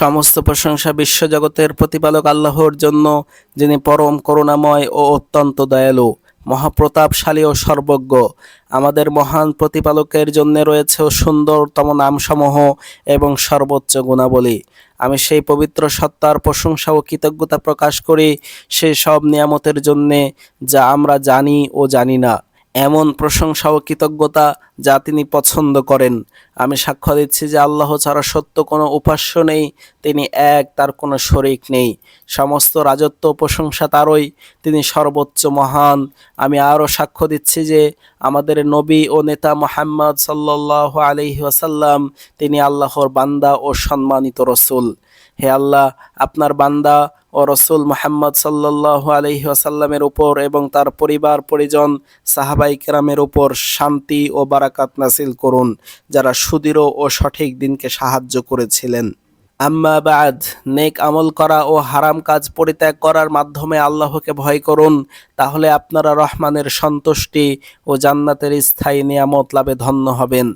সমস্ত প্রশংসা বিশ্বজগতের প্রতিপালক আল্লাহর জন্য, যিনি পরম করুণাময় ও অত্যন্ত দয়ালু, মহাপ্রতাপশালী ও সর্বজ্ঞ। আমাদের মহান প্রতিপালকের জন্য রয়েছে সুন্দরতম নামসমূহ এবং সর্বোচ্চ গুণাবলী। আমি সেই পবিত্র সত্তার প্রশংসা ও কৃতজ্ঞতা প্রকাশ করি, সেই সব নিয়ামতের জন্যে, যা আমরা জানি ও জানি না। এমন প্রশংসা ও কৃতজ্ঞতা যা তিনি পছন্দ করেন। আমি সাক্ষ্য দিচ্ছি যে আল্লাহ ছাড়া সত্য কোনো উপাস্য নেই, তিনি এক, তার কোনো শরিক নেই। সমস্ত রাজত্ব প্রশংসা তারই, তিনি সর্বোচ্চ মহান। আমি আরও সাক্ষ্য দিচ্ছি যে আমাদের নবী ও নেতা মোহাম্মদ সাল্লাহ আলহি তিনি আল্লাহর বান্দা ও সম্মানিত রসুল। হে আল্লাহ, আপনার বান্দা ও রসুল মোহাম্মদ সাল্লাহ আলহি আসাল্লামের উপর এবং তার পরিবার, পরিজন, সাহাবাই কেরামের উপর শান্তি ও বারাকাত নাসিল করুন, যারা সুদৃঢ় ও সঠিক দিনকে সাহায্য করেছিলেন। আম্মা বাদ, নেক আমল করা ও হারাম কাজ পরিত্যাগ করার মাধ্যমে আল্লাহকে ভয় করুন, তাহলে আপনারা রহমানের সন্তুষ্টি ও জান্নাতের স্থায়ী নিয়ামত লাভে ধন্য হবেন।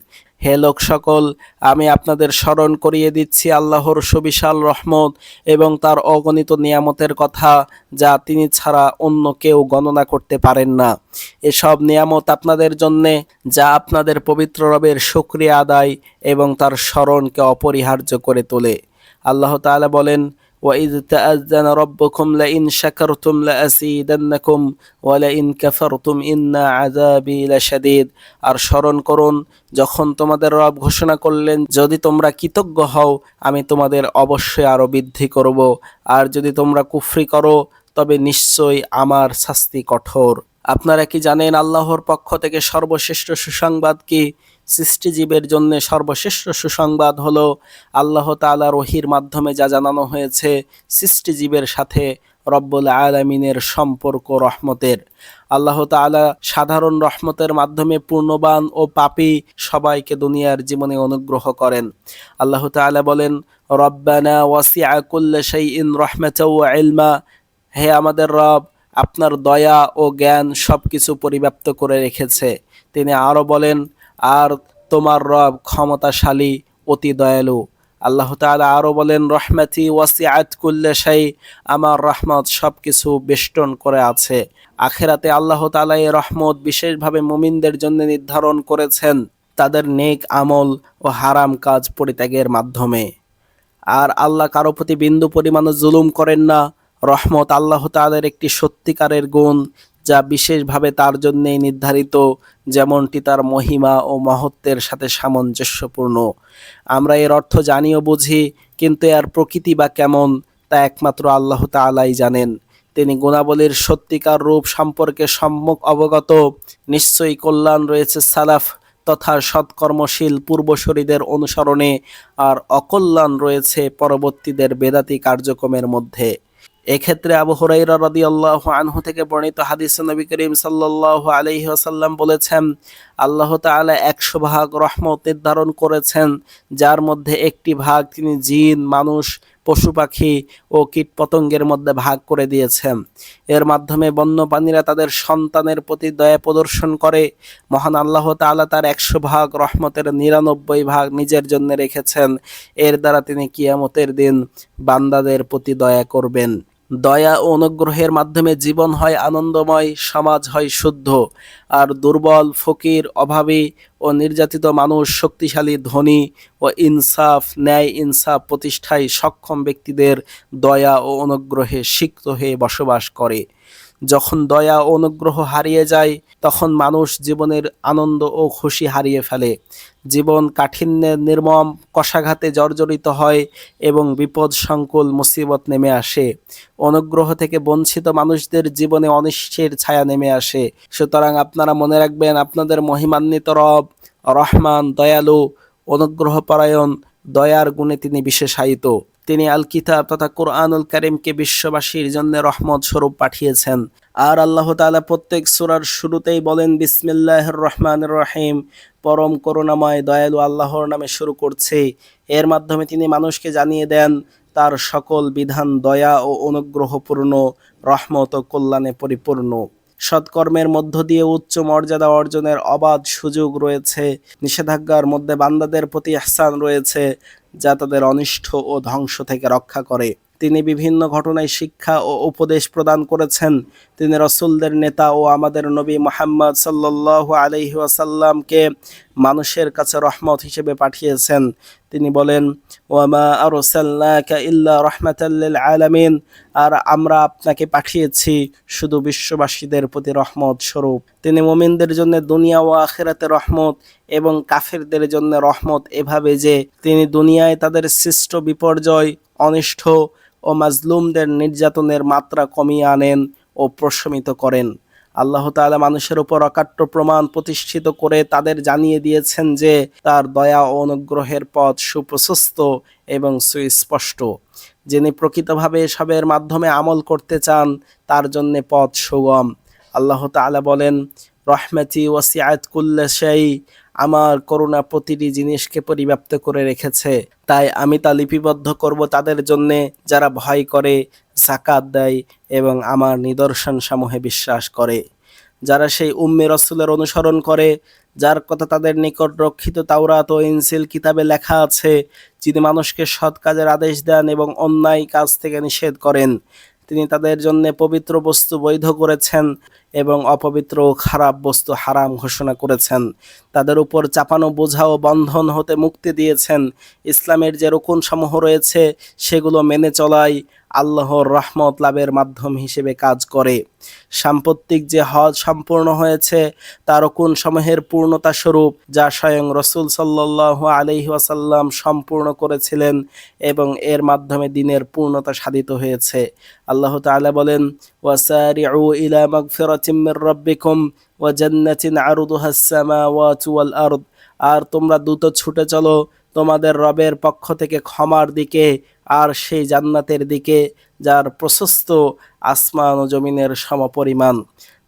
হে লোক সকল, আমি আপনাদের স্মরণ করিয়ে দিচ্ছি আল্লাহর সুবিশাল রহমত এবং তার অগণিত নিয়ামতের কথা যা তিনি ছাড়া অন্য কেউ গণনা করতে পারেন না। এসব নিয়ামত আপনাদের জন্যে, যা আপনাদের পবিত্র রবের সুক্রিয়া আদায় এবং তার স্মরণকে অপরিহার্য করে তোলে। আল্লাহ তাআলা বলেন وإذ تأذن ربكم لئن شكرتم لأزيدنكم ولئن كفرتم إن عذابي لشديد আর স্মরণ করুন যখন তোমাদের রব ঘোষণা করলেন যদি তোমরা কৃতজ্ঞ হও আমি তোমাদের অবশ্যই আরো বৃদ্ধি করব আর যদি তোমরা কুফরি করো তবে নিশ্চয়ই আমার শাস্তি কঠোর আপনারা কি জানেন আল্লাহর পক্ষ থেকে সর্বশ্রেষ্ঠ সুসংবাদ কি সৃষ্টিজীবের জন্য সর্বশ্রেষ্ঠ সুসংবাদ হল, আল্লাহ তাআলা রহির মাধ্যমে যা জানানো হয়েছে, সৃষ্টিজীবের সাথে রব্বুল আলমিনের সম্পর্ক রহমতের। আল্লাহ তাআলা সাধারণ রহমতের মাধ্যমে পূর্ণবান ও পাপী সবাইকে দুনিয়ার জীবনে অনুগ্রহ করেন। আল্লাহ তাআলা বলেন, রব্বানা ওয়াসিআ কুল্লা রাহমাতাও ওয়া ইলমা। হে আমাদের রব, আপনার দয়া ও জ্ঞান সব কিছু পরিব্যাপ্ত করে রেখেছে। তিনি আরও বলেন আর তোমার রব ক্ষমতাশালী, অতি দয়ালু। আল্লাহ তাআলা আরও বলেন, রহমাতি ওয়াসিআত কুল্লে শাই আমার রহমত সব কিছু বেষ্টন করে আছে। আখেরাতে আল্লাহ তাআলা এই রহমত বিশেষভাবে মুমিনদের জন্য নির্ধারণ করেছেন তাদের নেক আমল ও হারাম কাজ পরিত্যাগের মাধ্যমে। আর আল্লাহ কারও প্রতি বিন্দু পরিমাণও জুলুম করেন না। রহমত আল্লাহ তাদের একটি সত্যিকারের গুণ যা বিশেষভাবে তার জন্যেই নির্ধারিত, যেমনটি তার মহিমা ও মহত্বের সাথে সামঞ্জস্যপূর্ণ। আমরা এর অর্থ জানিও বুঝি, কিন্তু এর প্রকৃতি বা কেমন, তা একমাত্র আল্লাহ তাআলাই জানেন। তিনি গুণাবলীর সত্যিকার রূপ সম্পর্কে সম্মুখ অবগত। নিশ্চয়ই কল্যাণ রয়েছে সালাফ তথা সৎকর্মশীল পূর্বশরীদের অনুসরণে, আর অকল্যাণ রয়েছে পরবর্তীদের বেদাতি কার্যক্রমের মধ্যে। এক্ষেত্রে আবু হুরাইরা রাদিয়াল্লাহু আনহু থেকে বর্ণিত হাদিস নবী করিম সাল্লাল্লাহু আলাইহি ওয়াসাল্লাম বলেছেন, আল্লাহ তাআলা একশো ভাগ রহমত নির্ধারণ করেছেন, যার মধ্যে একটি ভাগ তিনি জিন, মানুষ, পশু পাখি ও কীটপতঙ্গের মধ্যে ভাগ করে দিয়েছেন। এর মাধ্যমে বন্যপ্রাণীরা তাদের সন্তানের প্রতি দয়া প্রদর্শন করে। মহান আল্লাহ তাআলা তার একশো ভাগ রহমতের নিরানব্বই ভাগ নিজের জন্য রেখেছেন। এর দ্বারা তিনি কিয়ামতের দিন বান্দাদের প্রতি দয়া করবেন। দয়া ও অনুগ্রহের মাধ্যমে জীবন হয় আনন্দময়, সমাজ হয় শুদ্ধ। আর দুর্বল, ফকির, অভাবী ও নির্যাতিত মানুষ শক্তিশালী, ধনী ও ইনসাফ, ন্যায় ইনসাফ প্রতিষ্ঠায় সক্ষম ব্যক্তিদের দয়া ও অনুগ্রহে সিক্ত হয়ে বসবাস করে। যখন দয়া ও অনুগ্রহ হারিয়ে যায়, তখন মানুষ জীবনের আনন্দ ও খুশি হারিয়ে ফেলে। জীবন কাঠিন্যের নির্মম কষাঘাতে জর্জরিত হয় এবং বিপদ সংকুল মুসিবত নেমে আসে। অনুগ্রহ থেকে বঞ্চিত মানুষদের জীবনে অনিশ্চয়ের ছায়া নেমে আসে। সুতরাং আপনারা মনে রাখবেন, আপনাদের মহিমান্বিত রব, রহমান, দয়ালু, অনুগ্রহপরায়ণ, দয়ার গুণে তিনি বিশেষায়িত। তিনি আল কিতাব তথা কোরআনুল করিমকে বিশ্ববাসীর জন্য রহমত স্বরূপ পাঠিয়েছেন। আর আল্লাহ তাআলা প্রত্যেক সূরার শুরুতেই বলেন, বিসমিল্লাহির রহমান রহিম। পরম করুণাময়, দয়ালু আল্লাহর নামে শুরু করছে। এর মাধ্যমে তিনি মানুষকে জানিয়ে দেন, তার সকল বিধান দয়া ও অনুগ্রহপূর্ণ, রহমত ও কল্যাণে পরিপূর্ণ। সৎকর্মের মধ্য দিয়ে উচ্চ মর্যাদা অর্জনের অবাধ সুযোগ রয়েছে। নিষেধাজ্ঞার মধ্যে বান্দাদের প্রতি আহসান রয়েছে, যা তাদের অনিষ্ট ও ধ্বংস থেকে রক্ষা করে। তিনি বিভিন্ন ঘটনায় শিক্ষা ও উপদেশ প্রদান করেছেন। তিনি রসুলদের নেতা ও আমাদের নবী মোহাম্মদ সাল্লাহ আলহি মানুষের কাছে রহমত হিসেবে পাঠিয়েছেন। তিনি বলেন, ওয়ামা আরসাল্লাকা রহমাতাল্লিল আলামিন আর আমরা আপনাকে পাঠিয়েছি শুধু বিশ্ববাসীদের প্রতি রহমত স্বরূপ। তিনি মোমিনদের জন্য দুনিয়া ও আখেরাতে রহমত এবং কাফেরদের জন্য রহমত এভাবে যে তিনি দুনিয়ায় তাদের সৃষ্ট বিপর্যয় অনিষ্ট ও মাজলুমদের নির্যাতনের মাত্রা কমিয়ে আনেন ও প্রশমিত করেন। আল্লাহ তাআলা মানুষের উপর অকাট্য প্রমাণ প্রতিষ্ঠিত করে তাদের জানিয়ে দিয়েছেন যে, তার দয়া ও অনুগ্রহের পথ সুপ্রশস্ত এবং সুস্পষ্ট। যিনি প্রকৃতভাবে এসবের মাধ্যমে আমল করতে চান, তার জন্য পথ সুগম। আল্লাহ তাআলা বলেন, রহমতি ওয়াসিআত কুল্লা সেই আমার করুণা প্রতিটি জিনিসকে পরিব্যাপ্ত করে রেখেছে। তাই আমি তা লিপিবদ্ধ করব তাদের জন্যে, যারা ভয় করে জাকাত দেয় এবং আমার নিদর্শন সমূহে বিশ্বাস করে। যারা সেই উম্মে রসুলের অনুসরণ করে, যার কথা তাদের নিকট রক্ষিত তাওরাত ও ইনসিল কিতাবে লেখা আছে, যিনি মানুষকে সৎ কাজের আদেশ দেন এবং অন্যায় কাজ থেকে নিষেধ করেন, তিনি তাদের জন্য পবিত্র বস্তু বৈধ করেছেন। এবং অপবিত্র খারাপ বস্তু হারাম ঘোষণা করেছেন। তাদের উপর চাপানো বোঝা ও বন্ধন হতে মুক্তি দিয়েছেন। ইসলামের যে রকুনসমূহ রয়েছে, সেগুলো মেনে চলাই আল্লাহর রহমত লাভের মাধ্যম হিসেবে কাজ করে। সাম্প্রতিক যে হজ সম্পূর্ণ হয়েছে, তার কোন সময়ের পূর্ণতা স্বরূপ, যা স্বয়ং রসুল সাল্লাহ আলহি ওয়াসাল্লাম সম্পূর্ণ করেছিলেন এবং এর মাধ্যমে দিনের পূর্ণতা সাধিত হয়েছে। আল্লাহ তাআলা বলেন আর তোমরা দ্রুত ছুটে চলো, তোমাদের রবের পক্ষ থেকে ক্ষমার দিকে আর সেই জান্নাতের দিকে যার প্রশস্ত আসমান ও জমিনের সমপরিমাণ,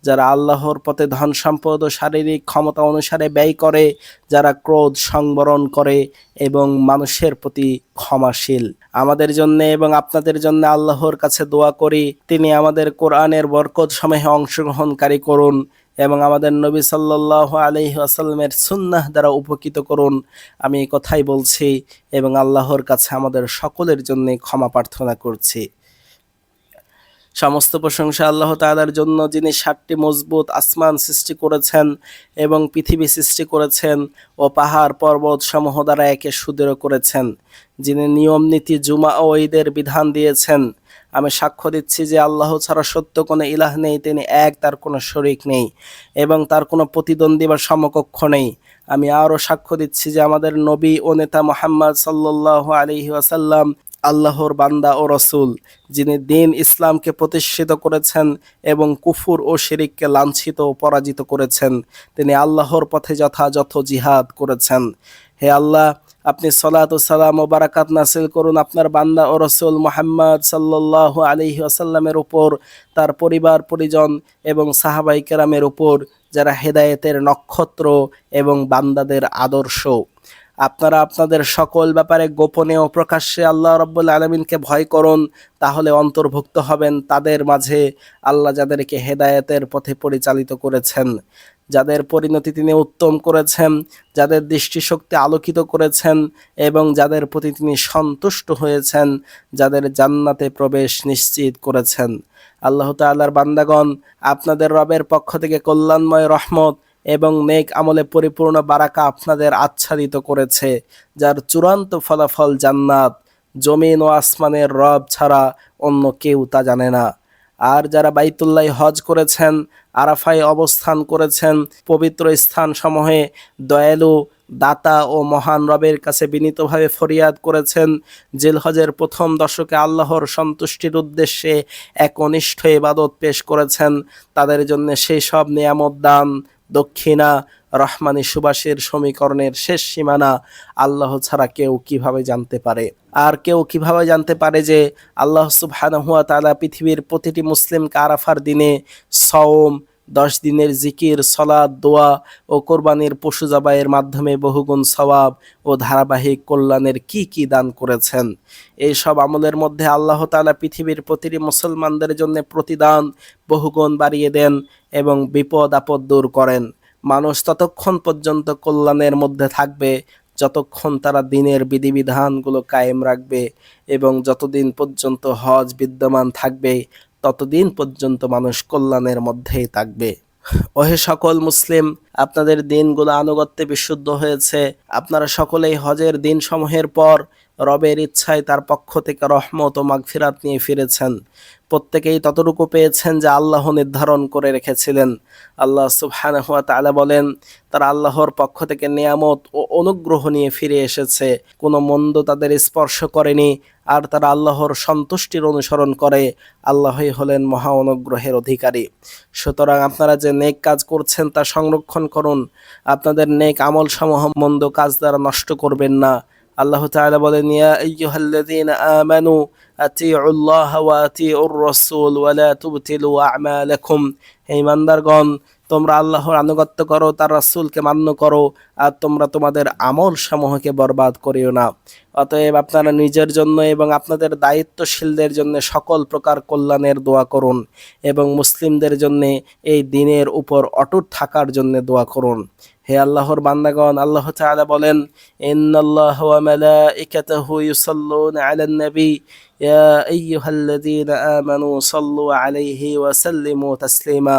যারা আল্লাহর পথে ধন সম্পদ ও শারীরিক ক্ষমতা অনুসারে ব্যয় করে, যারা ক্রোধ সংবরণ করে এবং মানুষের প্রতি ক্ষমাশীল। আমাদের জন্য এবং আপনাদের জন্য আল্লাহর কাছে দোয়া করি, তিনি আমাদের কোরআনের বরকত সমূহে অংশগ্রহণকারী করুন। এবং আমাদের নবী সাল্লাহ আলহি আসাল্লামের সুন্নাহ দ্বারা উপকৃত করুন। আমি এই কথাই বলছি এবং আল্লাহর কাছে আমাদের সকলের জন্য ক্ষমা প্রার্থনা করছি। সমস্ত প্রশংসা আল্লাহ তাআলার জন্য, যিনি ষাটটি মজবুত আসমান সৃষ্টি করেছেন এবং পৃথিবী সৃষ্টি করেছেন ও পাহাড় পর্বত সমূহ দ্বারা একে সুদৃঢ় করেছেন। যিনি নিয়ম নীতি জুমা ও ঈদের বিধান দিয়েছেন আমি সাক্ষ্য দিচ্ছি যে আল্লাহ ছাড়া সত্য কোনো ইলাহ নেই, তিনি এক, তার কোনো শরিক নেই এবং তার কোনো প্রতিদ্বন্দ্বী বা সমকক্ষ নেই। আমি আরও সাক্ষ্য দিচ্ছি যে আমাদের নবী ও নেতা মোহাম্মদ সাল্লাহ আলহি ওয়াসাল্লাম আল্লাহর বান্দা ও রসুল, যিনি দিন ইসলামকে প্রতিষ্ঠিত করেছেন এবং কুফুর ও শিরিককে লাঞ্ছিত ও পরাজিত করেছেন। তিনি আল্লাহর পথে যথাযথ জিহাদ করেছেন। হে আল্লাহ আপনি সলাত ও সালাম ও বারাকাত নাসিল করুন। আপনার বান্দা ও রসুল মোহাম্মদ সাল্লাহ আলহি আসাল্লামের উপর, তার পরিবার, পরিজন এবং সাহাবাই কেরামের উপর, যারা হেদায়েতের নক্ষত্র এবং বান্দাদের আদর্শ। আপনারা আপনাদের সকল ব্যাপারে গোপনে ও প্রকাশ্যে আল্লাহ রব্বুল আলমিনকে ভয় করুন, তাহলে অন্তর্ভুক্ত হবেন তাদের মাঝে আল্লাহ যাদেরকে হেদায়েতের পথে পরিচালিত করেছেন, যাদের পরিণতি তিনি উত্তম করেছেন, যাদের দৃষ্টিশক্তি আলোকিত করেছেন এবং যাদের প্রতি তিনি সন্তুষ্ট হয়েছেন, যাদের জান্নাতে প্রবেশ নিশ্চিত করেছেন। আল্লাহ তাল্লার বান্দাগণ, আপনাদের রবের পক্ষ থেকে কল্যাণময় রহমত এবং নেক আমলে পরিপূর্ণ বারাকা আপনাদের আচ্ছাদিত করেছে, যার চূড়ান্ত ফলাফল জান্নাত। জমিন ও আসমানের রব ছাড়া অন্য কেউ তা জানে না। আর যারা বাইতুল্লাহ হজ করেছেন, আরাফায় অবস্থান করেছেন, পবিত্র স্থান সমূহে দয়ালু, দাতা ও মহান রবের কাছে বিনীতভাবে ফরিয়াদ করেছেন, জিলহজের প্রথম দশকে আল্লাহর সন্তুষ্টির উদ্দেশ্যে এক অনিষ্ঠ ইবাদত পেশ করেছেন, তাদের জন্য সেই সব নিয়ামত দান দক্ষিণা, রহমানি সুবাসের সমীকরণের শেষ সীমানা আল্লাহ ছাড়া কেউ কীভাবে জানতে পারে? আর কেউ কীভাবে জানতে পারে যে আল্লাহ সুবহানাহুয়া তাআলা পৃথিবীর প্রতিটি মুসলিমকে আরাফার দিনে সওম দশ দিনের জিকির সলাদ দোয়া ও কোরবানির পশু জবাইয়ের মাধ্যমে বহুগুণ সওয়াব ও ধারাবাহিক কল্যাণের কি কি দান করেছেন? এই সব আমলের মধ্যে আল্লাহ তাআলা পৃথিবীর প্রতিটি মুসলমানদের জন্য প্রতিদান বহুগুণ বাড়িয়ে দেন এবং বিপদ আপদ দূর করেন। মানুষ ততক্ষণ পর্যন্ত কল্যাণের মধ্যে থাকবে, যতক্ষণ তারা দিনের বিধিবিধানগুলো কায়েম রাখবে এবং যতদিন পর্যন্ত হজ বিদ্যমান থাকবে ততদিন পর্যন্ত মানুষ কল্যাণের মধ্যেই থাকবে। ওহে সকল মুসলিম, আপনাদের দিনগুলো আনুগত্যে বিশুদ্ধ হয়েছে। আপনারা সকলেই হজের দিন সমূহের পর রবের ইচ্ছায় তার পক্ষ থেকে রহমত ও মাগফিরাত নিয়ে ফিরেছেন। প্রত্যেকেই ততটুকু পেয়েছেন যে আল্লাহ নির্ধারণ করে রেখেছিলেন। আল্লাহ সুবহানাহু ওয়া তাআলা বলেন, তারা আল্লাহর পক্ষ থেকে নিয়ামত ও অনুগ্রহ নিয়ে ফিরে এসেছে। কোনো মন্দ তাদের স্পর্শ করেনি, আর তারা আল্লাহর সন্তুষ্টির অনুসরণ করে। আল্লাহই হলেন মহা অনুগ্রহের অধিকারী। সুতরাং আপনারা যে নেক কাজ করছেন তা সংরক্ষণ করুন। আপনাদের নেক আমল সমূহ মন্দ কাজ দ্বারা নষ্ট করবেন না। আল্লাহ তাআলা বলেন, ইয়া আইয়ুহাল্লাযীনা আমানু, আতিউল্লাহ ওয়া আতিউর রাসূল ওয়া লা তুবতিলু আ'মালাকুম হে ইমানদারগণ, তোমরা আল্লাহর আনুগত্য করো, তার রাসূলকে মান্য করো, আর তোমরা তোমাদের আমল সমূহকে বরবাদ করিও না। অতএব আপনারা নিজের জন্য এবং আপনাদের দায়িত্বশীলদের জন্য সকল প্রকার কল্যাণের দোয়া করুন এবং মুসলিমদের জন্য এই দিনের উপর অটুট থাকার জন্য দোয়া করুন। হে আল্লাহর বান্দাগণ, আল্লাহ তাআলা বলেন, ইন্নাল্লাহ ওয়া মালাইকাতাহু ইউসাল্লুনা আলান নবী। ইয়া আইয়ুহাল্লাযীনা আমানু সাল্লু আলাইহি ওয়া সাল্লিমু তাসলিমা।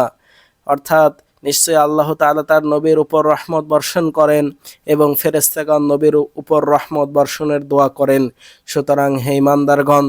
অর্থাৎ নিশ্চয় আল্লাহ তাআলা তার নবীর উপর রহমত বর্ষণ করেন এবং ফেরেস্তাগণ নবীর উপর রহমত বর্ষণের দোয়া করেন। সুতরাং হে ইমানদারগণ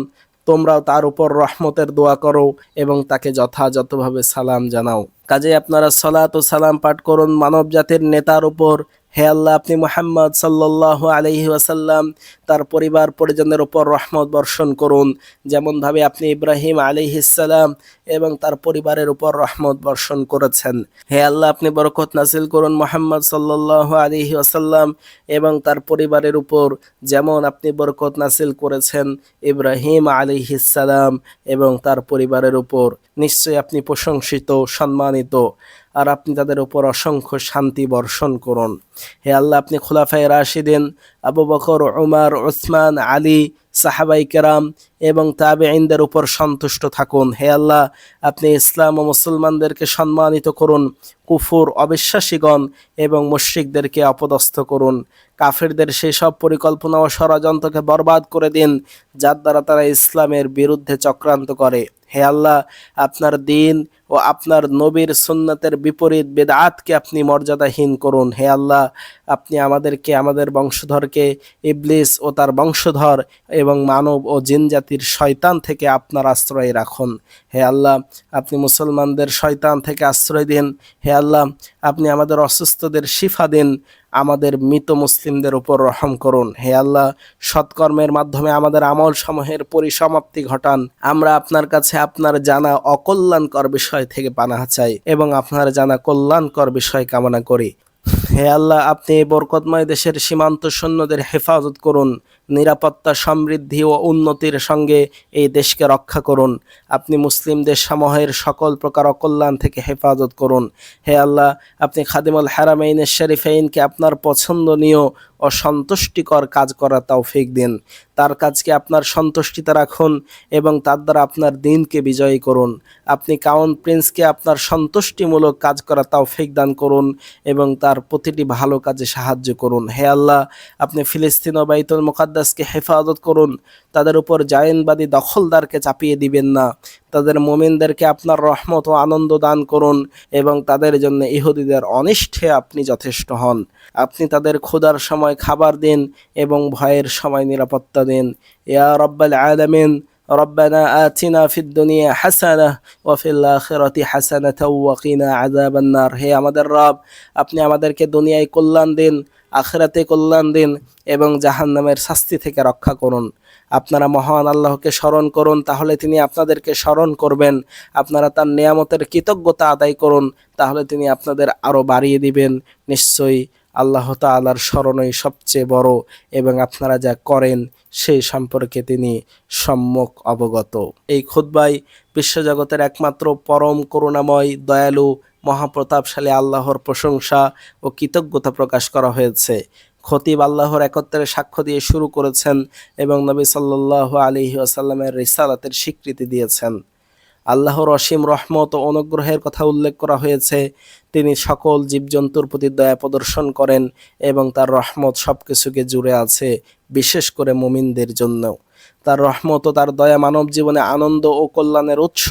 তোমরাও তার উপর রহমতের দোয়া করো এবং তাকে যথাযথভাবে সালাম জানাও। কাজে আপনারা সলাত ও সালাম পাঠ করুন মানব জাতির নেতার উপর। হে আল্লাহ, আপনি মোহাম্মদ সাল্লাহ আলহি ওয়াসাল্লাম তার পরিবার পরিজনের উপর রহমত বর্ষণ করুন। যেমনভাবে আপনি ইব্রাহিম আলিহিসাল্লাম এবং তার পরিবারের উপর রহমত বর্ষণ করেছেন। হে আল্লাহ, আপনি বরকত নাসিল করুন মোহাম্মদ সাল্লাহ আলহি ওয়াসাল্লাম এবং তার পরিবারের উপর যেমন আপনি বরকত নাসিল করেছেন ইব্রাহিম আলিহিসাল্লাম এবং তার পরিবারের উপর। নিশ্চয়ই আপনি প্রশংসিত, সম্মানিত আর আপনি তাদের উপর অসংখ্য শান্তি বর্ষণ করুন। হে আল্লাহ, আপনি খোলাফাই রাশিদিন আবু বকর, উমার ওসমান আলী সাহাবাই কেরাম এবং তাবে আইনদের উপর সন্তুষ্ট থাকুন। হে আল্লাহ, আপনি ইসলাম ও মুসলমানদেরকে সম্মানিত করুন, কুফুর অবিশ্বাসীগণ এবং মুশ্রিকদেরকে অপদস্থ করুন। কাফেরদের সেই সব পরিকল্পনা ও ষড়যন্ত্রকে বরবাদ করে দিন, যার দ্বারা তারা ইসলামের বিরুদ্ধে চক্রান্ত করে। হে আল্লাহ, আপনার দিন ও আপনার নবীর সুন্নতের বিপরীত বেদাতকে আপনি মর্যাদাহীন করুন। হে আল্লাহ, আপনি আমাদেরকে, আমাদের বংশধরকে ইবলিস ও তার বংশধর এবং মানব ও জিন জাতির শয়তান থেকে আপনার আশ্রয় রাখুন। হে আল্লাহ, আপনি মুসলমানদের শয়তান থেকে আশ্রয় দিন। হে আল্লাহ, আপনি আমাদের অসুস্থদের শিফা দিন। আমাদের মৃত মুসলিমদের উপর রহম করুন। হে আল্লাহ, সৎকর্মের মাধ্যমে আমাদের আমল সমূহের পরিসমাপ্তি ঘটান। আমরা আপনার কাছে আপনার জানা অকল্যাণকর বিষয় থেকে পানাহা চাই এবং আপনার জানা কল্যাণকর বিষয় কামনা করি। হে আল্লাহ, আপনি এই বরকতময় দেশের সীমান্ত সৈন্যদের হেফাজত করুন, নিরাপত্তা, সমৃদ্ধি ও উন্নতির সঙ্গে এই দেশকে রক্ষা করুন। আপনি মুসলিম দেশ সমূহের সকল প্রকার অকল্যাণ থেকে হেফাজত করুন। হে আল্লাহ, আপনি খাদিমুল হারামাইনের শরীফাইনকে আপনার পছন্দনীয় ও সন্তুষ্টিকর কাজ করার তৌফিক দিন। তার কাজকে আপনার সন্তুষ্টিতে রাখুন এবং তার দ্বারা আপনার দিনকে বিজয়ী করুন। আপনি কাউন প্রিন্সকে আপনার সন্তুষ্টিমূলক কাজ করা তাও তৌফিক দান করুন এবং তার প্রতিটি ভালো কাজে সাহায্য করুন। হে আল্লাহ, আপনি ফিলিস্তিন ও বাইতুল মুকাদ্দাসকে হেফাজত করুন। তাদের উপর জায়েনবাদী দখলদারকে চাপিয়ে দিবেন না। তাদের মোমিনদেরকে আপনার রহমত ও আনন্দ দান করুন এবং তাদের জন্য ইহুদিদের অনিষ্ঠে আপনি যথেষ্ট হন। আপনি তাদের ক্ষুধার সময় খাবার দিন এবং ভয়ের সময় নিরাপত্তা দিন। ইয়া রব্বাল আলামিন ربنا آتنا في الدنيا حسنة وفي الآخرة حسنة وقنا عذاب النار হে আমাদের রব আপনি আমাদেরকে দুনিয়ায় কল্যাণ দিন আখিরাতে কল্যাণ দিন এবং জাহান্নামের শাস্তি থেকে রক্ষা করুন আপনারা মহান আল্লাহকে স্মরণ করুন তাহলে তিনি আপনাদেরকে স্মরণ করবেন আপনারা তার নিয়ামতের কৃতজ্ঞতা আদায় করুন তাহলে তিনি আপনাদের আরও বাড়িয়ে দিবেন নিশ্চয়ই আল্লাহ তালার স্মরণই সবচেয়ে বড় এবং আপনারা যা করেন সেই সম্পর্কে তিনি সম্যক অবগত। এই খুদ্বাই বিশ্বজগতের একমাত্র পরম করুণাময়, দয়ালু, মহাপ্রতাপশালী আল্লাহর প্রশংসা ও কৃতজ্ঞতা প্রকাশ করা হয়েছে। খতিব আল্লাহর একত্রের সাক্ষ্য দিয়ে শুরু করেছেন এবং নবী সাল্লাহ আলী আসাল্লামের রিসালাতের স্বীকৃতি দিয়েছেন। আল্লাহর অসীম রহমত ও অনুগ্রহের কথা উল্লেখ করা হয়েছে। তিনি সকল জীবজন্তুর প্রতি দয়া প্রদর্শন করেন এবং তার রহমত সব কিছুকে জুড়ে আছে, বিশেষ করে মুমিনদের জন্য। তার রহমত ও তার দয়া মানব জীবনে আনন্দ ও কল্যাণের উৎস।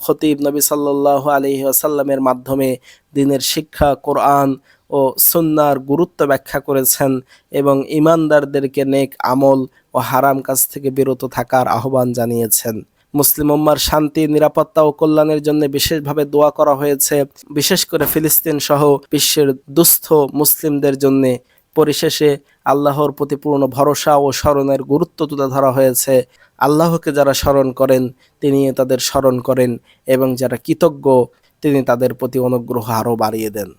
খতিব নবী সাল্লাহ আলহি আসাল্লামের মাধ্যমে দিনের শিক্ষা, কোরআন ও সুন্নার গুরুত্ব ব্যাখ্যা করেছেন এবং ইমানদারদেরকে নেক আমল ও হারাম কাজ থেকে বিরত থাকার আহ্বান জানিয়েছেন। মুসলিম উম্মার শান্তি, নিরাপত্তা ও কল্যাণের জন্য বিশেষভাবে দোয়া করা হয়েছে। বিশেষ করে ফিলিস্তিন সহ বিশ্বের দুস্থ মুসলিমদের জন্য পরিশেষে আল্লাহর প্রতি পূর্ণ ভরসা ও স্মরণের গুরুত্ব তুলে ধরা হয়েছে। আল্লাহকে যারা স্মরণ করেন তিনি তাদের স্মরণ করেন এবং যারা কৃতজ্ঞ, তিনি তাদের প্রতি অনুগ্রহ আরও বাড়িয়ে দেন।